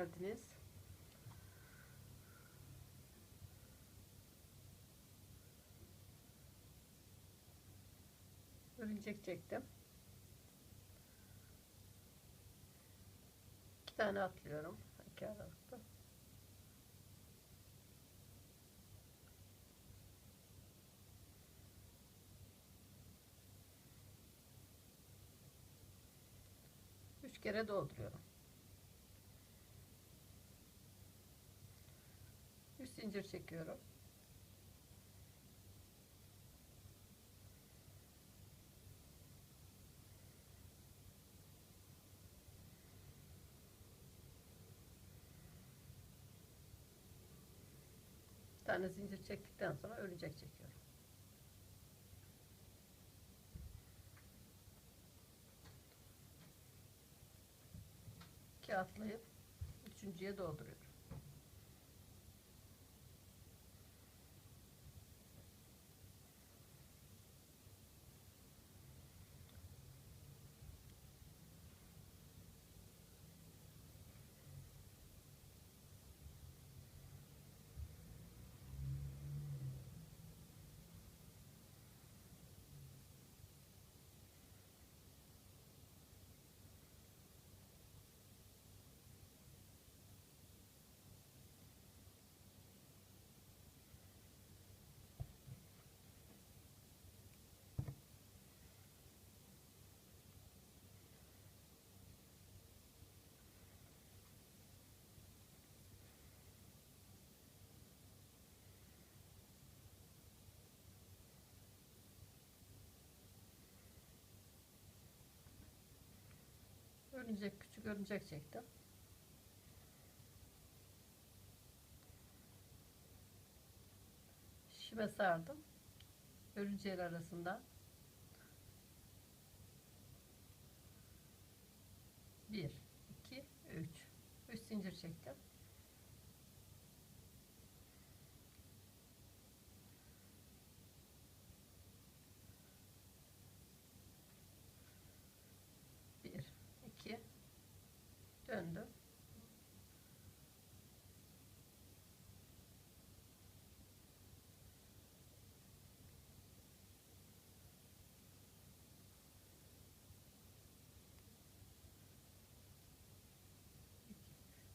geldiniz. Örümcek çektim. İki tane atlıyorum. İki aralıkta. Üç kere dolduruyorum. Zincir çekiyorum. Bir tane zincir çektikten sonra örümcek çekiyorum. İki atlayıp üçüncüye dolduruyorum. Örümcek küçük örümcek çektim. Şişime sardım. Örümceğin arasından bir, iki, üç. Üç zincir çektim. Bir, iki, döndüm.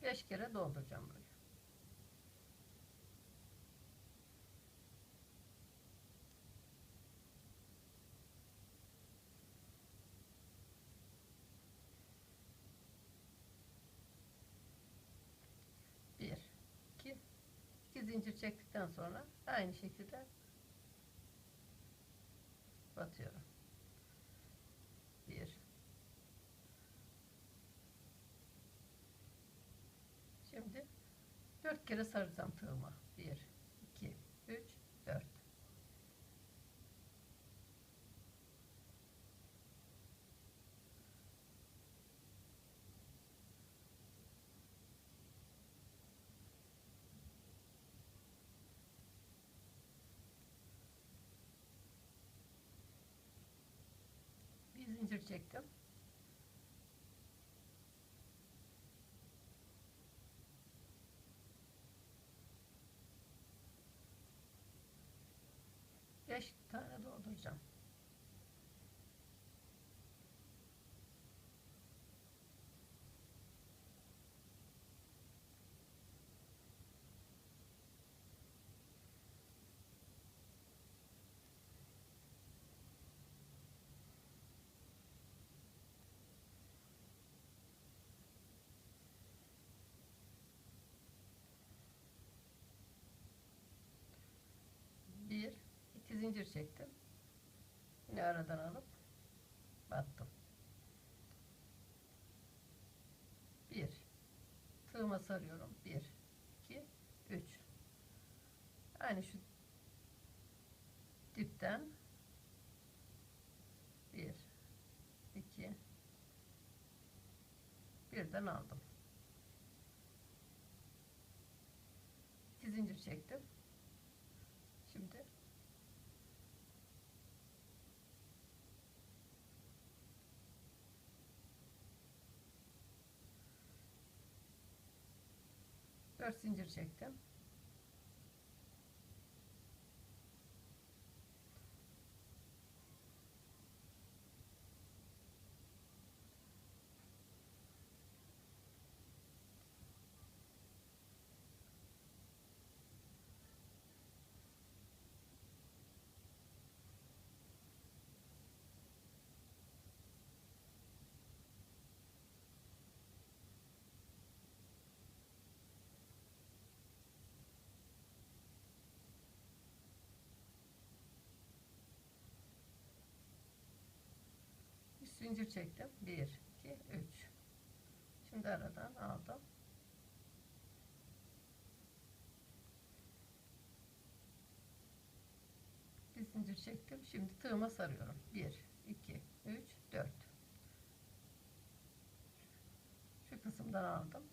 Beş kere dolduracağım burayı. zincir çektikten sonra aynı şekilde batıyorum. 1 Şimdi 4 kere saracağım tığıma. 1 Bir zincir çektim. Beş tane dolduracağım. Bir, iki zincir çektim. Yine aradan alıp battım. Bir, tığıma sarıyorum. Bir, iki, üç. Aynı şu dipten bir, iki, birden aldım. İki zincir çektim. Şimdi 4 zincir çektim. Bir zincir çektim. 1, 2, 3. Şimdi aradan aldım. Bir zincir çektim. Şimdi tığıma sarıyorum. 1, 2, 3, 4. Şu kısımdan aldım.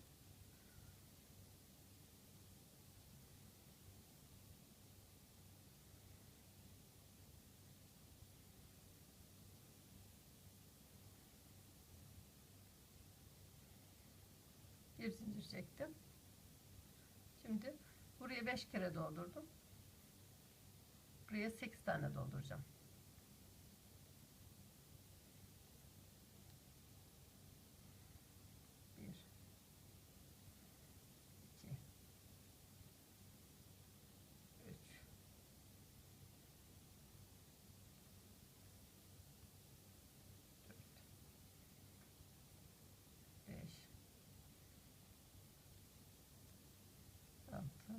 Bir zincir çektim. Şimdi buraya 5 kere doldurdum. Buraya 8 tane dolduracağım. Bir, iki, üç, dört, beş, altı,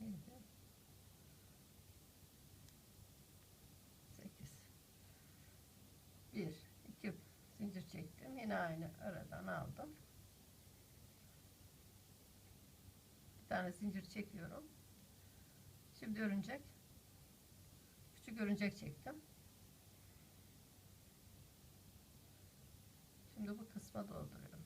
yedi, sekiz. Bir, iki zincir çektim. Yine aynı aradan aldım. Bir tane zincir çekiyorum. Şimdi örümcek. Küçük örümcek çektim. Şimdi bu kısma dolduruyorum.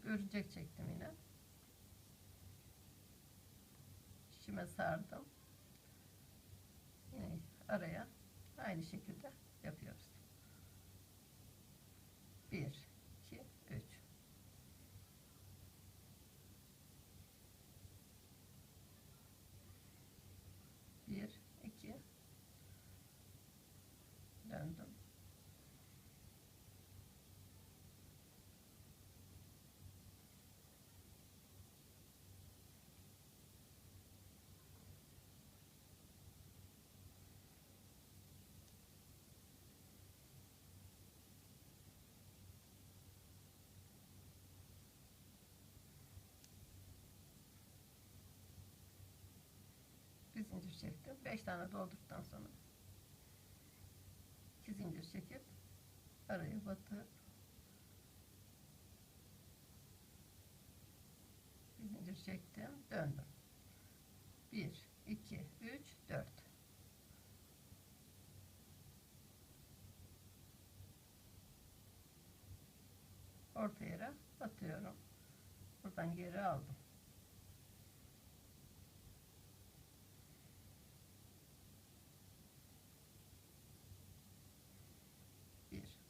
Küçük örümcek çektim yine. İçime sardım. Yine araya aynı şekilde yapıyoruz. 1 2 3 1 2 döndüm. bir zincir çektim. 5 tane doldurduktan sonra 2 zincir çekip araya batıp bir zincir çektim. Döndüm. 1 2 3 4 orta yere batıyorum. Buradan geri aldım. Bir.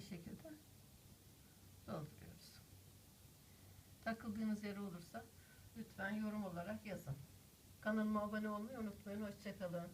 Aynı şekilde dolduruyoruz. Takıldığınız yeri olursa lütfen yorum olarak yazın. Kanalıma abone olmayı unutmayın. Hoşçakalın.